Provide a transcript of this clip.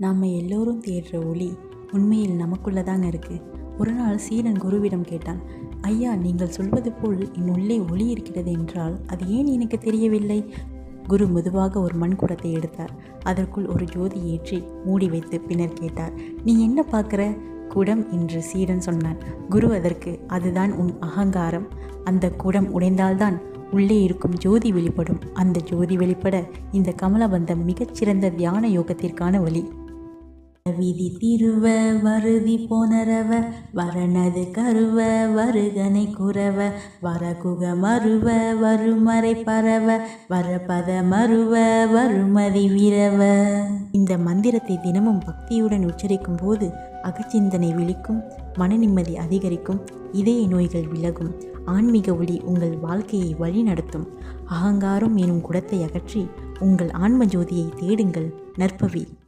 நாம் எல்லோரும் தேடுற ஒளி உண்மையில் நமக்குள்ளே தாங்க இருக்குது ஒரு நாள் சீடன் குருவிடம் கேட்டான் ஐயா நீங்கள் சொல்வது போல் என் உள்ளே ஒளி இருக்கிறது என்றால் அது ஏன் எனக்கு தெரியவில்லை? குரு மெதுவாக ஒரு மண் குடத்தை எடுத்தார். அதற்குள் ஒரு ஜோதி ஏற்றி மூடி வைத்து பின்னர் கேட்டார் நீ என்ன பார்க்குற? குடம் என்று சீடன் சொன்னான். குரு அதற்கு அதுதான் உன் அகங்காரம். அந்த குடம் உடைந்தால்தான் உள்ளே இருக்கும் ஜோதி வெளிப்படும். அந்த ஜோதி வெளிப்பட இந்த கமலபந்தம் மிகச்சிறந்த தியான யோகத்திற்கான வழி விதி திருவ வருதி போனரவ வரணது கருவ வருகனை குறவ வரகுக மருவ வருமறை பரவ வரபத மருவ வருமதி விரவ. இந்த மந்திரத்தை தினமும் பக்தியுடன் உச்சரிக்கும் போது அகச்சிந்தனை விழிக்கும் மன நிம்மதி அதிகரிக்கும் இதய நோய்கள் விலகும் ஆன்மீக ஒளி உங்கள் வாழ்க்கையை வழிநடத்தும் அகங்காரம் எனும் குடத்தை அகற்றி உங்கள் ஆன்ம ஜோதியை தேடுங்கள் நற்பவி.